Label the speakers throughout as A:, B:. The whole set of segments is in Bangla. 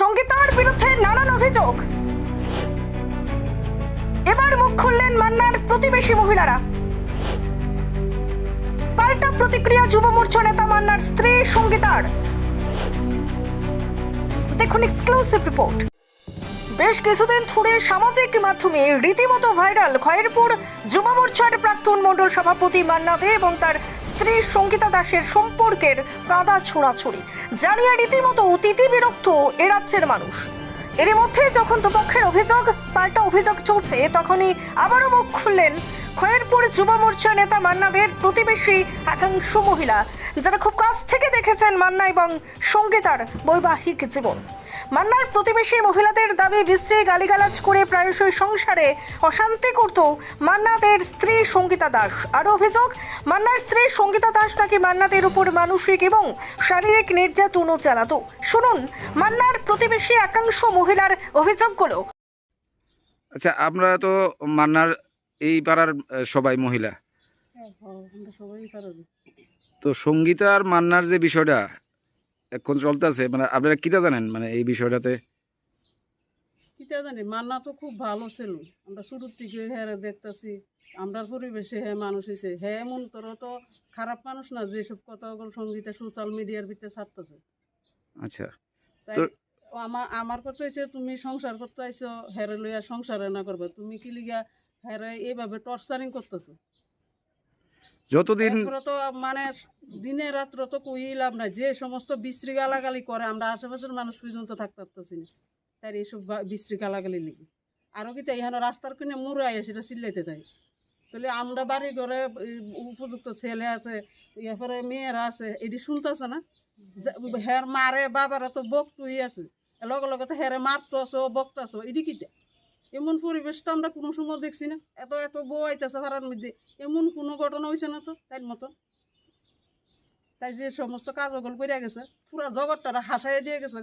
A: সঙ্গীতার বিরুদ্ধে নানান অভিযোগ। এবার মুখ খুললেন মান্নার প্রতিবেশী মহিলারা। পাল্টা প্রতিক্রিয়া যুব মোর্চা নেতা মান্নার স্ত্রী সঙ্গীতার দেখুন এক্সক্লুসিভ রিপোর্ট বেশ কিছুদিন ধরে সামাজিক মাধ্যমে রীতিমতো ভাইরাল খয়েরপুর যুব মোর্চার প্রাক্তন মণ্ডল সভাপতি মান্না দে এবং তার স্ত্রী সঙ্গীতা দাসের সম্পর্কের কাদা ছোড়াছড়ি। জানিয়ে রীতিমতো অতিথি বিরক্ত এ রাজ্যের মানুষ। এরই মধ্যে যখন দুপক্ষের অভিযোগ, পাল্টা অভিযোগ চলছে, তখনই আবারও মুখ খুললেন খয়েরপুর যুব মোর্চা নেতা মান্নাদের প্রতিবেশী একাংশ মহিলা, যারা খুব কাছ থেকে দেখেছেন মান্না এবং সঙ্গীতার বৈবাহিক জীবন। মান্নার প্রতিবেশী মহিলাদের দাবি বিশ্রী গালিগালাজ করে প্রায়শই সংসারে অশান্তি করত মান্নাদের স্ত্রী সঙ্গীতা দাস। আরও অভিযোগ মান্নার স্ত্রী সঙ্গীতা দাস নাকি মান্নাদের উপর মানসিক এবং শারীরিক নির্যাতনও চালাতো। শুনুন মান্নার প্রতিবেশী একাংশ মহিলার অভিযোগগুলো।
B: আচ্ছা আমরা তো মান্নার এই পাড়ার সবাই মহিলা।
C: আমরা সবাই পারবে
B: তো সঙ্গীতা আর মান্নার যে বিষয়টা এখন চলতেছে মানে আপনারা কিটা জানেন? মানে এই বিষয়টাতে?
C: কিতা জানি মান্না তো খুব ভালো ছিল। আমরা শুরুর থেকে হ্যাঁ দেখতেছি আমরা পরিবেশে হ্যাঁ মানুষ হয়েছে হ্যাঁ এমন তোর তো খারাপ মানুষ না যেসব কথাগুলো সঙ্গীতে সোশ্যাল মিডিয়ার ভিতরে ছাড়তেছে।
B: আচ্ছা। তো-
C: আমার আমার কথা হয়েছে তুমি সংসার করতে আইছো হেরে লইয়া সংসারে না করবে। তুমি কি লিগা হেরে এইভাবে টর্চারিং করতেছো?
B: যতদিন
C: তো মানে দিনে রাত্র তো কই লাভ নাই। যে সমস্ত বিশ্রী গালাগালি করে, আমরা আশেপাশের মানুষ পর্যন্ত থাকতে পারতেছি না। তার এইসব বিশ্রী গালাগালি লিখি আরও কি তাই? এখানে রাস্তার কিনে মুড়ে আয় সেটা চিল্লাইতে তাই তাহলে আমরা বাড়ি ঘরে উপযুক্ত ছেলে আছে এরপরে মেয়েরা আছে, এটি শুনতেছে না? হের মারে বাবারা তো বকটুই আছে। লগে লগে তো হেরে মারতো আছে, ও বকতাছে এটি কিটা এমন পরিবেশ তো আমরা কোনো সময় দেখছি না। এত এত বউ আইতেছে ভাড়ার মধ্যে। এমন কোনো ঘটনা হয়েছে না তো তাই মতো? তাই যে সমস্ত কাজগুলো করে গেছে পুরা জগৎটা হাসাই দিয়ে গেছে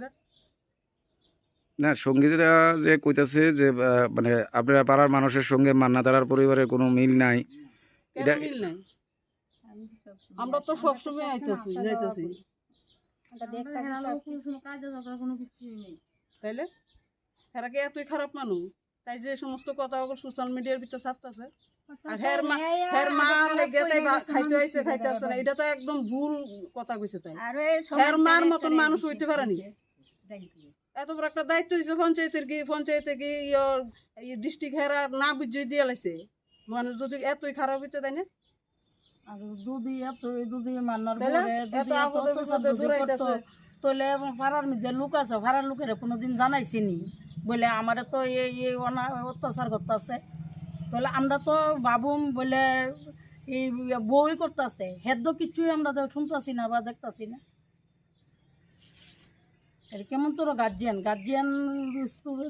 B: না সঙ্গীতা যে কইতাছে যে মানে আপনারা পাড়ার মানুষের সঙ্গে মান্না তারার পরিবারের কোনো মিল নাই। এটা-
C: মিল নাই? আমরা তো সবসময় আইতেছি যাইতেছি। তাইলে? এরা কি এতই খারাপ মানুষ? তাই যে সমস্ত কথাগুলো সোশ্যাল মিডিয়ার ভিতরে ছাড়তেছে আর হের মা হের মা লেগে তাই খাইতে হইছে খাইতে আসছে না। এটা তো একদম ভুল কথা কইছে তাই। হের মার মতন মানুষ হইতে পারেনি এত বড় একটা দায়িত্ব হয়েছে পঞ্চায়েতের কি পঞ্চায়েতে কি ডিস্ট্রিক্ট হেরা না বুঝিয়ে দিয়ে লাইছে। মানুষ যদি এতই খারাপ হইতে তাই না?
D: আর দুদি এত দুদি মান্নার
C: এত আপদে বিপদে দূরাইতেছে।
D: করতো। পাড়ার মধ্যে লোক আছে পাড়ার লোকের কোনোদিন জানাইছিনি বলে আমারে তো এই এই অনা অত্যাচার করতেছে। তাহলে আমরা তো ভাবুম বলে এই বই করতেছে। হেদ্দ কিছুই আমরা তো শুনতেছি না বা দেখতাছি না। কেমন তোর গার্জিয়ান গার্জিয়ান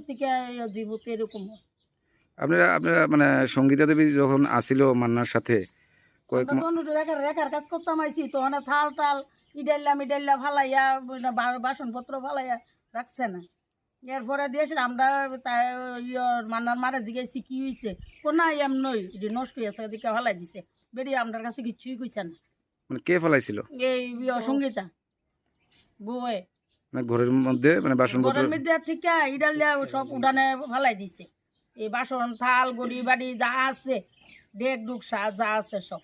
D: থেকে জীবতে এরকম।
B: আপনারা আপনারা মানে সঙ্গীতা দেবী যখন আসিল মান্নার সাথে কয়েক
D: তখন রেখার রেখার কাজ করতাম আইসি তো থাল টাল ইডাইলা মিডাইলা ফালাইয়া বাসনপত্র ফালাইয়া রাখছে না। এরপরে দিয়েছিল আমরা তাই ইয়র মান্নার মারে জিজ্ঞাসি কি হয়েছে কোনা এম নই এটি নষ্ট হয়েছে এদিকে ফালাই দিছে। বেরিয়ে আমার কাছে কিছুই কইছে না।
B: মানে কে ফেলাইছিল?
D: এই ইয় সঙ্গীতা বউয়ে।
B: মানে ঘরের মধ্যে মানে বাসনপত্র
D: ঘরের মধ্যে থেকে ইডালিয়া সব উঠানে ফালাই দিছে। এই বাসন থাল গড়ি বাড়ি যা আছে ডেক ডুক যা আছে সব।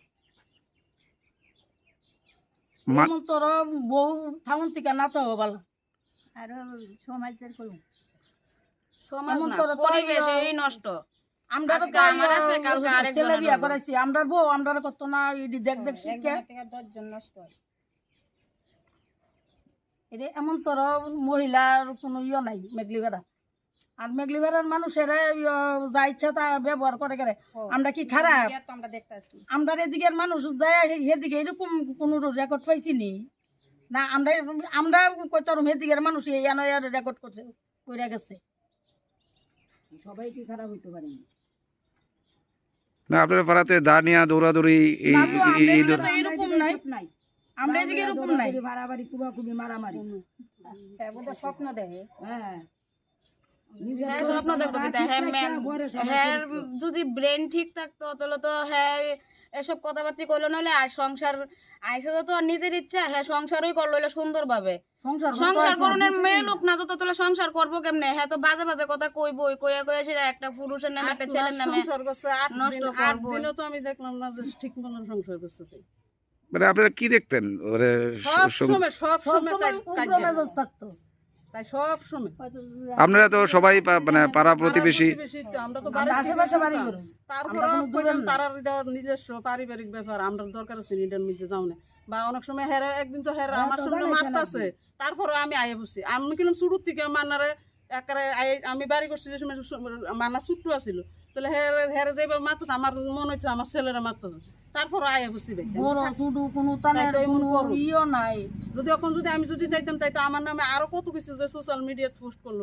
D: তোর বউ থামন থেকে না তো ভালো
E: আর সমাজের করুন
D: সমাজ
E: এমন
D: না,
E: তোর
D: পরিবেশ এই
E: নষ্ট।
D: আমরা
E: আজকে আমার আছে, কালকে আরেকজনের
D: বিয়া
E: হব।
D: করাইছি আমরা বউ আমরা কত না ইডি দেখ দেখ শিক্ষা
E: দশজন নষ্ট। হয়
D: এটা এমন তোর মহিলার কোনো ইয়ে নাই আর মানুষের ইয়ে যা ইচ্ছা তা ব্যবহার করে করে। আমরা কি খারাপ?
E: তো আমরা দেখতেছি।
D: আমরা এদিকের মানুষ যায় সেদিকে এরকম কোনো রেকর্ড পাইছি নি। না আমরা আমরা মানুষ এই রেকর্ড করছে কইরা গেছে।
E: সবাই কি খারাপ হইতে পারে?
B: না আপনারা পাড়াতে দা নিয়া দৌড়াদৌড়ি এই
D: এরকম নাই। আমরা এদিকে এরকম নাই।
E: মারামারি কুবা কুবি মারামারি স্বপ্ন দেখে। হ্যাঁ।
F: হ্যাঁ স্বপ্ন দেখব কিন্তু হ্যাঁ ম্যাম হ্যাঁ যদি ব্রেন ঠিক থাকতো তাহলে তো হ্যাঁ
E: এসব কথাবার্তা কইলো নইলে আর সংসার আইসে তো আর নিজের ইচ্ছা হ্যাঁ সংসারই করল হইল সুন্দরভাবে।
D: সংসার করতে
E: সংসার। করণের মেয়ে লোক না যত তাহলে সংসার করব কেমনে? হ্যাঁ তো বাজে বাজে কথা কইবই কইয়া কইয়া সেটা একটা পুরুষের নামে একটা ছেলের নামে
C: সংসার করছে আট
E: নষ্ট
C: দিন আট দিনও তো আমি দেখলাম না যে ঠিক মতন সংসার করছে তো।
B: মানে আপনারা কি দেখতেন? মানে
C: সব সময় সব সময়
D: থাকতো।
C: তাই সব সময়।
B: আপনারা তো সবাই মানে পাড়া প্রতিবেশী।
C: পাড়া প্রতিবেশী আমরা তো
D: আশেপাশে বাড়ি
C: তারপরে। তারা নিজস্ব পারিবারিক ব্যাপার আমরা দরকার আছে মধ্যে যাও না। বা অনেক সময় হেরা একদিন তো হেরা
D: হ্যাঁ,
C: আমার সামনে মারতাছে তারপরে আমি আয়ে বসি। আমি কিন্তু শুরুর থেকে মান্নারে একারে আয়ে- আমি বাড়ি করছি যে সময় মান্না ছুট্টু আছিল। তাহলে হেরে হেরে যেভাবে মারতেছে আমার মনে হচ্ছে আমার ছেলেরা মারতেছে তারপরে আয়ে
D: নাই
C: যদি এখন যদি আমি যদি চাইতাম তাই তো আমার নামে আরও কত কিছু যে সোশ্যাল মিডিয়াতে পোস্ট করল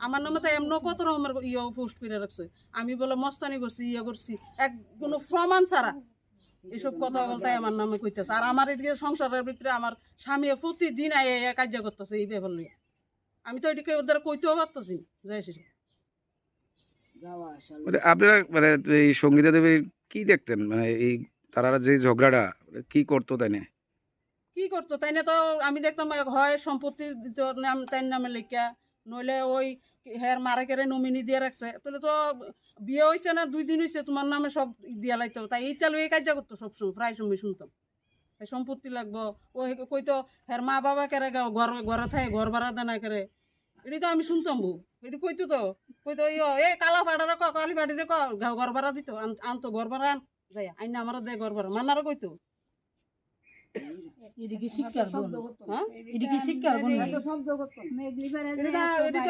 C: আমার নামে তো এমন কত রকমের ইয়ে পোস্ট করে রাখছে। আমি বলে মস্তানি করছি ইয়ে করছি এক কোনো প্রমাণ ছাড়া। এসব কথা বলতে আমার নামে কইতেছে। আর আমার এদিকে সংসারের ভিতরে আমার স্বামী প্রতিদিন আয় কার্য করতেছে এই ব্যাপার নিয়ে আমি তো এদিকে ওদের কইতেও পারতেছি যাই সেটা
B: মানে আপনারা মানে এই সঙ্গীতা দেবীর কি দেখতেন? মানে এই তারা যে ঝগড়াটা কি করতো তাই না
C: কি করতো? তাই না তো আমি দেখতাম হয় সম্পত্তি দিত নাম তাই নামে লেখা। নইলে ওই হের মারে কেড়ে নমিনি দিয়ে রাখছে। তাহলে তো বিয়ে হয়েছে না দুই দিন হয়েছে তোমার নামে সব দিয়া লাগতো তাই এইটা লই কাজ করতো সবসময় প্রায় সময় শুনতাম। সম্পত্তি লাগবো। ও কইতো হের মা বাবা কেড়ে গাও ঘর ঘরে থাকে ঘর ভাড়া দেনা করে এটি তো আমি শুনতাম বউ। এটি কইতো তো কইতো ইয়ো এ কালা ফাটারে ক কালি ফাটিরে ক ঘর ভাড়া দিত আন- আনতো ঘর ভাড়া আন। যাই আইন আমার দে ঘর ভাড়া। মানারও কইতো।
D: এদিকে শিক্ষার গুণ
C: হ্যাঁ?
D: এদিকে শিক্ষার গুণ
C: এটা এটা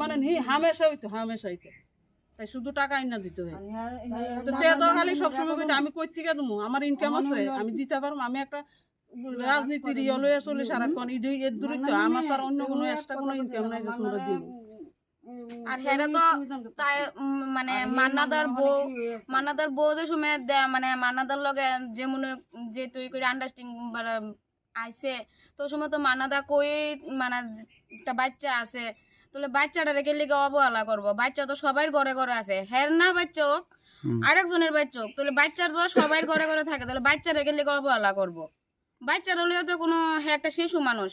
C: মানে নি হামেশা হইতো হামেশা হইতো। তাই শুধু টাকা আইনা দিতে হয়। তো তে তো খালি সবসময় কইতো আমি কই থেকে দেবো আমার ইনকাম আছে আমি দিতে পারব আমি একটা রাজনীতির ইয়ে চলে সারাক্ষণ এর দূরত্ব আমার তো আর অন্য কোনো এক্সট্রা কোনো ইনকাম নাই যে তোমরা দিন
E: আর হেরা তো তাই মানে মান্নাদার বউ মান্নাদার বউ যে সময় দে- মানে মান্নাদার লগে যে মনে যে তুই করে আন্ডারস্ট্যান্ডিং আইছে তো সময় তো মান্নাদা কই মানে একটা বাচ্চা আছে তাহলে বাচ্চাটা রেখে লিগে অবহেলা করব? বাচ্চা তো সবাই ঘরে ঘরে আছে হের না বাচ্চা হোক আরেকজনের বাচ্চা হোক তাহলে বাচ্চার তো সবাই ঘরে ঘরে থাকে তাহলে বাচ্চা রেখে লিগে অবহেলা করব। বাচ্চার হলেও তো কোনো হ্যাঁ একটা শিশু মানুষ।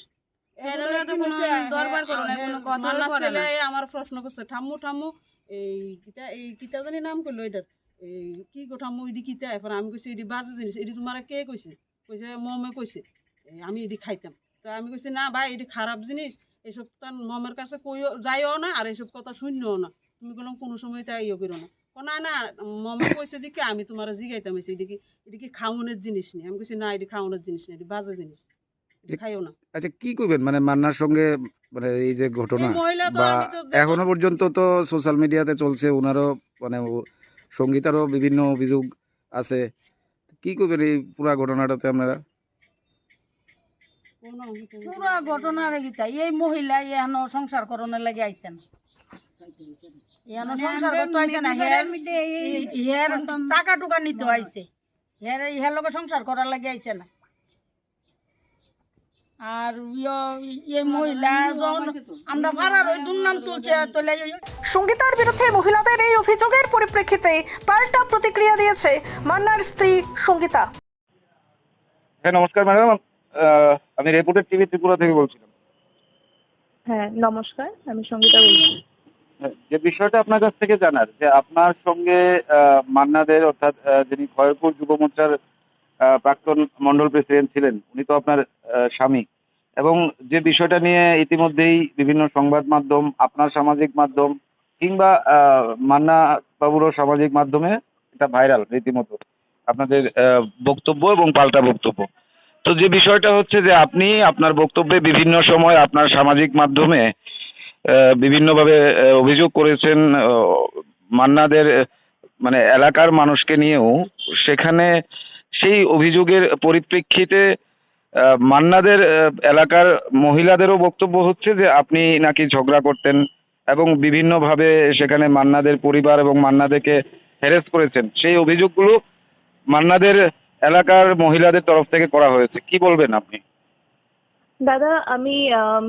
C: আমার প্রশ্ন করছে ঠাম্মু ঠাম্মু এই কিতা এই কিতা জানি নাম করল এটার। এই কি গো ঠাম্মু এডি কিতা? এরপর আমি কইছি এডি বাজে জিনিস এডি তোমার কে কইছে? কইছে মমে কইছে আমি এডি খাইতাম। তো আমি কইছি না ভাই এডি খারাপ জিনিস এসব তার মমের কাছে কইও যাইও না আর এসব কথা শুনিও না। তুমি কোনো কোনো সময় তা ইয়ে করো না। না না মমে কইছে দিকে আমি তোমার জিগাইতাম এসে এডি কি এডি কি খাওয়ানোর জিনিস নেই আমি কইছি না এডি খাওয়ানোর জিনিস নেই এডি বাজে জিনিস খাইও না।
B: আচ্ছা কি করবেন মানে মান্নার সঙ্গে মানে এই যে ঘটনা
C: মহিলা তো
B: বা এখনও পর্যন্ত তো সোশ্যাল মিডিয়াতে চলছে ওনারও মানে সঙ্গীতারও বিভিন্ন অভিযোগ আছে। কি করবেন এই পুরা ঘটনাটাতে আপনারা?
D: পুরা ঘটনা এই মহিলা এখানো সংসার করণের লাগে আইছেন। এখানো সংসার করতে আইছে না হের হের টাকা টুকা নিতে আইছে। হের ইহার লগে সংসার করার লাগে আইছে না। আর ইয়- মহিলা আমরা ভাড়ার ওই দুর্নাম তুলছে তোলে
A: সঙ্গীতার বিরুদ্ধে মহিলাদের এই অভিযোগের পরিপ্রেক্ষিতে পাল্টা প্রতিক্রিয়া দিয়েছে মান্নার স্ত্রী সঙ্গীতা।
B: হ্যাঁ নমস্কার ম্যাডাম। আমি রিপোর্টার টিভি ত্রিপুরা থেকে বলছিলাম।
G: হ্যাঁ নমস্কার আমি সঙ্গীতা বলছি।
B: যে বিষয়টা আপনার কাছ থেকে জানার, যে আপনার সঙ্গে মান্নাদের, অর্থাৎ যিনি খয়রপুর যুব মোর্চার প্রাক্তন মন্ডল প্রেসিডেন্ট ছিলেন, উনি তো আপনার স্বামী। এবং যে বিষয়টা নিয়ে ইতিমধ্যেই বিভিন্ন সংবাদ মাধ্যম, আপনার সামাজিক মাধ্যম, কিংবা মান্না বাবুরও সামাজিক মাধ্যমে এটা ভাইরাল রীতিমতো। আপনাদের বক্তব্য এবং পাল্টা বক্তব্য। তো যে বিষয়টা হচ্ছে যে আপনি আপনার বক্তব্যে বিভিন্ন সময় আপনার সামাজিক মাধ্যমে বিভিন্নভাবে অভিযোগ করেছেন মান্নাদের মানে এলাকার মানুষকে নিয়েও। সেখানে সেই অভিযোগের পরিপ্রেক্ষিতে মান্নাদের এলাকার মহিলাদেরও বক্তব্য হচ্ছে যে, আপনি নাকি ঝগড়া করতেন এবং বিভিন্নভাবে সেখানে মান্নাদের পরিবার এবং মান্নাদেরকে হ্যারেস করেছেন। সেই অভিযোগগুলো মান্নাদের এলাকার মহিলাদের তরফ থেকে করা হয়েছে। কি বলবেন আপনি?
G: দাদা, আমি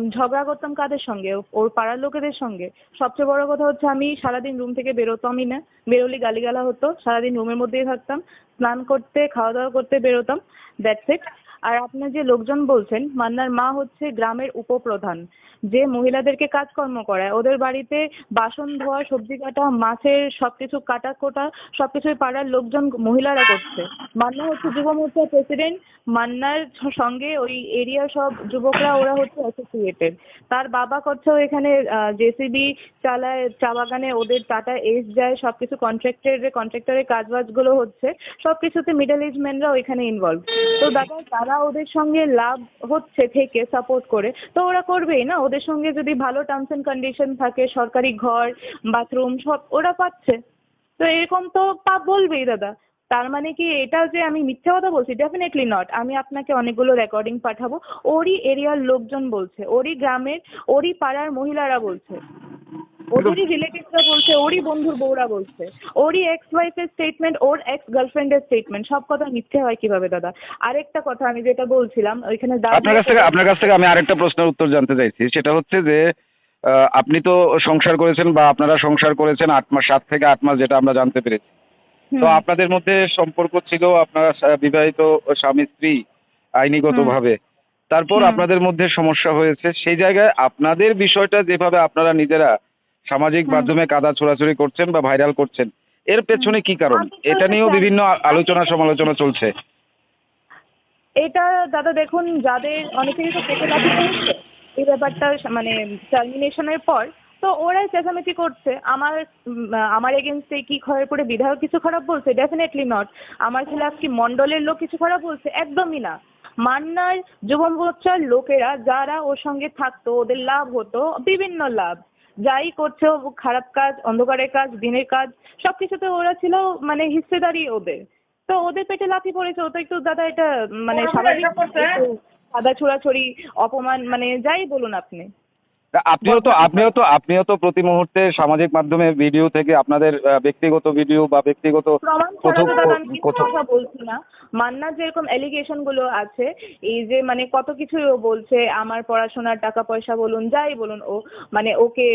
G: ঝগড়া করতাম কাদের সঙ্গে? ওর পাড়ার লোকেদের সঙ্গে। সবচেয়ে বড় কথা হচ্ছে আমি সারাদিন রুম থেকে বেরোতামই না। বেরোলে গালিগালা হতো। সারাদিন রুমের মধ্যেই থাকতাম। স্নান করতে খাওয়া দাওয়া করতে বেরোতাম। দ্যাটস ইট আর আপনার যে লোকজন বলছেন, মান্নার মা হচ্ছে গ্রামের উপপ্রধান। যে মহিলাদেরকে কাজকর্ম করায়, ওদের বাড়িতে বাসন ধোয়া, সবজি কাটা, মাছের সবকিছু কাটা কোটা, সবকিছুই পাড়ার লোকজন, মহিলারা করছে। মান্না হচ্ছে যুব মোর্চার প্রেসিডেন্ট। মান্নার সঙ্গে ওই এরিয়ার সব যুবকরা, ওরা হচ্ছে অ্যাসোসিয়েটেড তার বাবা করছে এখানে জেসিবি চালায়, চা বাগানে ওদের টাটা এস যায়, সবকিছু কন্ট্রাক্টের কন্ট্রাক্টরের কাজ বাজগুলো হচ্ছে। সবকিছুতে মিডল এজ ম্যানরা ওইখানে ইনভলভ তো দাদা তারা ওদের সঙ্গে লাভ হচ্ছে থেকে সাপোর্ট করে। তো ওরা করবেই না? ওদের সঙ্গে যদি ভালো টার্মস এন্ড কন্ডিশন থাকে, সরকারি ঘর বাথরুম সব ওরা পাচ্ছে। তো এরকম তো পাপ বলবেই দাদা। তার মানে কি এটা যে আমি মিথ্যে কথা বলছি? ডেফিনেটলি নট আমি আপনাকে অনেকগুলো রেকর্ডিং পাঠাবো। ওরই এরিয়ার লোকজন বলছে। ওরই গ্রামের, ওরই পাড়ার মহিলারা বলছে। ওদেরই রিলেটিভসরা বলছে ওরই বন্ধুর বউরা বলছে। ওরই এক্স ওয়াইফের স্টেটমেন্ট ওর এক্স গার্লফ্রেন্ডের স্টেটমেন্ট সব কথা মিথ্যে হয় কীভাবে দাদা? আরেকটা কথা আমি যেটা বলছিলাম ওইখানে দাদা-
B: আপনার কাছ থেকে আপনার কাছ থেকে আমি আরেকটা প্রশ্নের উত্তর জানতে চাইছি। সেটা হচ্ছে যে আপনি তো সংসার করেছেন বা আপনারা সংসার করেছেন আট মাস সাত থেকে আট মাস যেটা আমরা জানতে পেরেছি। তো আপনাদের মধ্যে সম্পর্ক ছিল আপনারা বিবাহিত স্বামী স্ত্রী আইনিগত ভাবে তারপর আপনাদের মধ্যে সমস্যা হয়েছে। সেই জায়গায় আপনাদের বিষয়টা যেভাবে আপনারা নিজেরা সামাজিক মাধ্যমে কাদা ছোড়াছুড়ি করছেন বা ভাইরাল করছেন। এর পেছনে কি কারণ? এটা নিয়েও বিভিন্ন আলোচনা সমালোচনা চলছে।
G: এটা দাদা দেখুন যাদের অনেকেরই তো পেটে পড়ছে এই ব্যাপারটা মানে টার্মিনেশনের পর তো ওরাই চেঁচামেচি করছে। আমার আমার এগেনস্টে কি খয়েরপুরে বিধায়ক কিছু খারাপ বলছে? ডেফিনেটলি নট আমার খিলাফ কি মন্ডলের লোক কিছু খারাপ বলছে? একদমই না। মান্নার যুব মোর্চার লোকেরা যারা ওর সঙ্গে থাকতো ওদের লাভ হতো বিভিন্ন লাভ। যাই করছে খারাপ কাজ অন্ধকারের কাজ দিনের কাজ সবকিছুতে ওরা ছিল মানে হিস্সেদারি ওদের। তো ওদের পেটে লাথি পড়েছে ওটা একটু দাদা এটা মানে স্বাভাবিক সাদা ছোড়াছড়ি অপমান মানে যাই বলুন আপনি।
B: আপনিও তো আপনিও তো আপনিও তো প্রতি মুহূর্তে সামাজিক মাধ্যমে ভিডিও থেকে আপনাদের ব্যক্তিগত ভিডিও বা ব্যক্তিগত
G: কথা বলছি না মান্নার যেরকম এলিগেশনগুলো আছে এই যে মানে কত কিছুই ও বলছে আমার পড়াশোনার টাকা পয়সা বলুন যাই বলুন ও মানে ওকে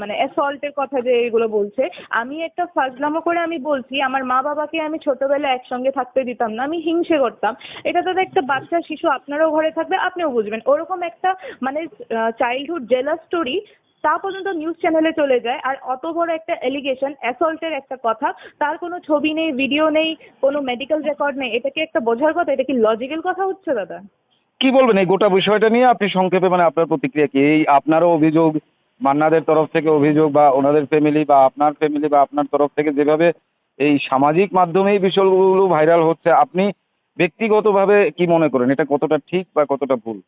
G: মানে অ্যাসল্টের কথা যে এগুলো বলছে আমি একটা ফাজলামো করে আমি বলছি আমার মা বাবাকে আমি ছোটবেলায় একসঙ্গে থাকতে দিতাম না আমি হিংসে করতাম। এটা দাদা একটা বাচ্চা শিশু আপনারও ঘরে থাকবে আপনিও বুঝবেন। ওরকম একটা মানে চাইল্ডহুড জেলাস স্টোরি তা পর্যন্ত নিউজ চ্যানেলে চলে যায়। আর অত বড় একটা এলিগেশন অ্যাসল্টের একটা কথা, তার কোনো ছবি নেই ভিডিও নেই, কোনো মেডিকেল রেকর্ড নেই। এটা কি একটা বোঝার কথা? এটা কি লজিক্যাল কথা হচ্ছে, দাদা?
B: কি বলবেন? এই গোটা বিষয়টা নিয়ে আপনি সংক্ষেপে মানে আপনার প্রতিক্রিয়া কি? এই আপনারও অভিযোগ, মান্নাদের তরফ থেকে অভিযোগ বা ওনাদের ফ্যামিলি বা আপনার ফ্যামিলি বা আপনার তরফ থেকে যেভাবে এই সামাজিক মাধ্যমে এই বিষয়গুলো ভাইরাল হচ্ছে, আপনি ব্যক্তিগতভাবে কি মনে করেন? এটা কতটা ঠিক বা কতটা ভুল?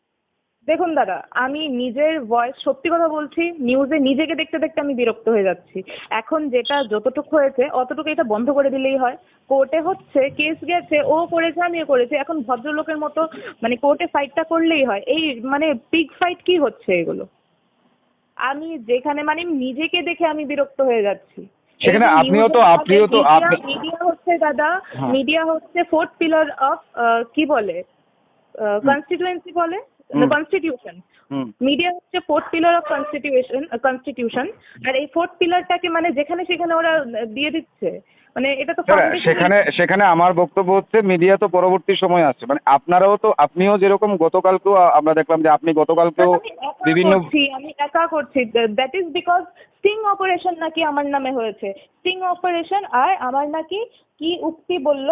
G: দেখুন দাদা আমি নিজের ভয়েস সত্যি কথা বলছি নিউজে নিজেকে দেখতে দেখতে আমি বিরক্ত হয়ে যাচ্ছি। এখন যেটা যতটুকু হয়েছে অতটুকু এটা বন্ধ করে দিলেই হয়। কোর্টে হচ্ছে কেস গেছে ও করেছে আমিও করেছি। এখন ভদ্রলোকের মতো মানে কোর্টে ফাইটটা করলেই হয়। এই মানে পিক ফাইট কি হচ্ছে এগুলো? আমি যেখানে মানে নিজেকে দেখে আমি বিরক্ত হয়ে যাচ্ছি।
B: সেখানে আপনিও তো আপনিও তো
G: মিডিয়া হচ্ছে দাদা
B: হ্যাঁ।
G: মিডিয়া হচ্ছে ফোর্থ পিলার অফ কি বলে? কনস্টিটুয়েন্সি বলে?
B: হুম।
G: কনস্টিটিউশন মিডিয়া হচ্ছে fourth pillar of constitution constitution আর এই ফোর্থ পিলারটাকে মানে যেখানে সেখানে ওরা দিয়ে দিচ্ছে। মানে এটা তো
B: সেখানে সেখানে আমার বক্তব্য হচ্ছে মিডিয়া তো পরবর্তী সময় আসছে। মানে আপনারাও তো আপনিও যেরকম গতকালকেও আমরা দেখলাম যে আপনি গতকালকেও বিভিন্ন
G: আমি একা করছি। That is because sting operation নাকি আমার নামে হয়েছে। স্টিং অপারেশন আর আমার নাকি কি উক্তি বলল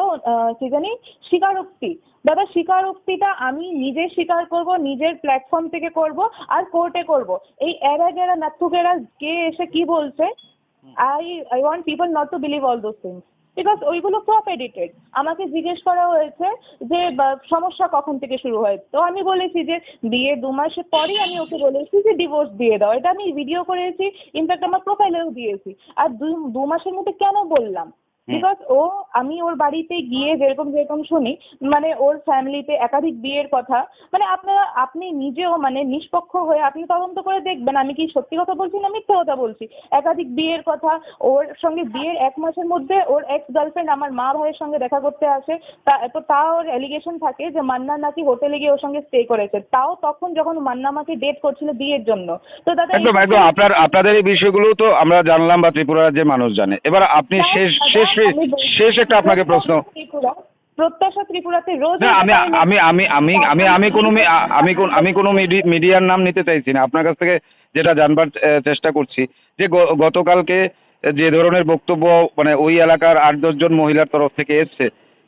G: কি জানি? স্বীকারোক্তি দাদা স্বীকারোক্তিটা আমি নিজে স্বীকার করব নিজের প্ল্যাটফর্ম থেকে করব আর কোর্টে করব। এই এরা গেরা নাথুকেরা কে এসে কি বলছে? I I want people not to believe all those things because ওইগুলো ক্রপ এডিটেড আমাকে জিজ্ঞেস করা হয়েছে যে সমস্যা কখন থেকে শুরু হয়? তো আমি বলেছি যে, বিয়ে দু মাসের পরেই আমি ওকে বলেছি যে ডিভোর্স দিয়ে দাও। এটা আমি ভিডিও করেছি ইনফ্যাক্ট আমার প্রোফাইলেও দিয়েছি। আর দু দু মাসের মধ্যে কেন বললাম? বিকজ ও আমি ওর বাড়িতে গিয়ে যেরকম যেরকম শুনি মানে ওর ফ্যামিলিতে একাধিক বিয়ের কথা মানে আপনারা আপনি নিজেও মানে নিষ্পক্ষ হয়ে আপনি তদন্ত করে দেখবেন আমি কি সত্যি কথা বলছি না মিথ্যে কথা বলছি? একাধিক বিয়ের কথা ওর সঙ্গে বিয়ের এক মাসের মধ্যে ওর এক্স গার্লফ্রেন্ড আমার মা ভাইয়ের সঙ্গে দেখা করতে আসে তা তো তাও ওর অ্যালিগেশন থাকে যে মান্না নাকি হোটেলে গিয়ে ওর সঙ্গে স্টে করেছে। তাও তখন যখন মান্না আমাকে ডেট করছিল বিয়ের জন্য। তো দাদা
B: একদম একদম আপনার আপনাদের এই বিষয়গুলো তো আমরা জানলাম বা ত্রিপুরা রাজ্যের মানুষ জানে। এবার আপনি শেষ শেষ শেষ একটা আপনাকে প্রশ্ন।
G: প্রত্যাশা ত্রিপুরাতে রোজ
B: না আমি আমি আমি আমি আমি আমি কোনো আমি কোন আমি কোনো মিডিয়ার নাম নিতে চাইছি না। আপনার কাছ থেকে যেটা জানবার চেষ্টা করছি যে গতকালকে যে ধরনের বক্তব্য মানে ওই এলাকার আট দশজন মহিলার তরফ থেকে এসছে।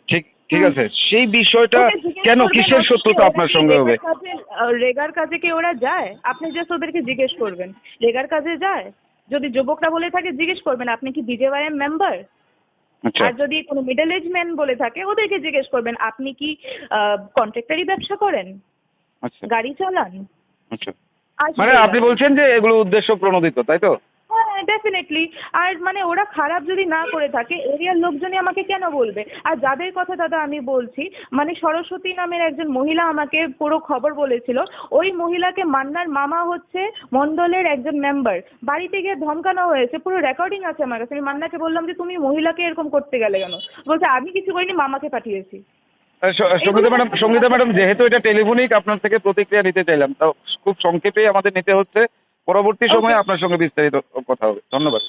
B: ঠিক ঠিক আছে? সেই বিষয়টা কেন? কিসের শত্রুতা আপনার সঙ্গে হবে?
G: রেগার কাজে, কি ওরা যায়? আপনি জাস্ট ওদেরকে জিজ্ঞেস করবেন। রেগার কাজে যায়? যদি যুবকরা বলে থাকে জিজ্ঞেস করবেন আপনি কি বিজেওয়াইএম মেম্বার আর যদি কোনো মিডল এজ ম্যান বলে থাকে ওদেরকে জিজ্ঞেস করবেন আপনি কি কন্ট্রাক্টরি ব্যবসা করেন?
B: আচ্ছা।
G: গাড়ি চালান?
B: আচ্ছা। মানে আপনি বলছেন যে এগুলো উদ্দেশ্য প্রণোদিত তাই তো?
G: হ্যাঁ ডেফিনেটলি আর মানে ওরা খারাপ যদি না করে থাকে এরিয়ার লোকজনই আমাকে কেন বলবে? আর যাদের কথা দাদা আমি বলছি মানে সরস্বতী নামের একজন মহিলা আমাকে পুরো খবর বলেছিল ওই মহিলাকে মান্নার মামা হচ্ছে মন্ডলের একজন মেম্বার বাড়িতে গিয়ে ধমকানো হয়েছে পুরো রেকর্ডিং আছে আমার কাছে। আমি মান্নাকে বললাম যে তুমি মহিলাকে এরকম করতে গেলে কেন? বলছে আমি কিছু করিনি মামাকে পাঠিয়েছি।
B: সঙ্গীতা ম্যাডাম সঙ্গীতা ম্যাডাম যেহেতু এটা টেলিফোনিক আপনার থেকে প্রতিক্রিয়া নিতে চাইলাম। তো খুব সংক্ষেপে আমাদের নিতে হচ্ছে। পরবর্তী সময়ে আপনার সঙ্গে বিস্তারিত কথা হবে। ধন্যবাদ।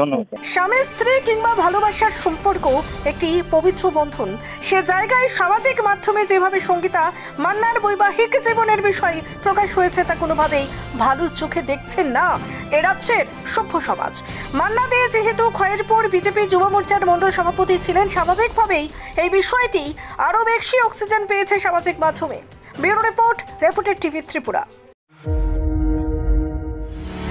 B: ধন্যবাদ।
A: স্বামী স্ত্রী কিংবা ভালোবাসার সম্পর্ক একটি পবিত্র বন্ধন। সে জায়গায় সামাজিক মাধ্যমে যেভাবে সঙ্গীতা মান্নার বৈবাহিক জীবনের বিষয় প্রকাশ হয়েছে তা কোনোভাবেই ভালো চোখে দেখছেন না এ রাজ্যের সভ্য সমাজ। মান্না দে যেহেতু খয়েরপুর বিজেপি যুব মোর্চার মণ্ডল সভাপতি ছিলেন স্বাভাবিকভাবেই এই বিষয়টি আরও বেশি অক্সিজেন পেয়েছে সামাজিক মাধ্যমে। Bureau report reputed TV Tripura.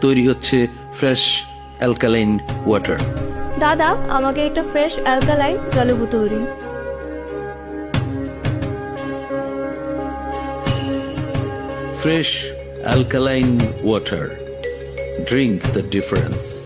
F: তৈরি হচ্ছে ফ্রেশ অ্যালকালাইন ওয়াটার
H: দাদা আমাকে একটা ফ্রেশ অ্যালকালাইন জলের বোতল দিন।
F: Fresh alkaline water drink the difference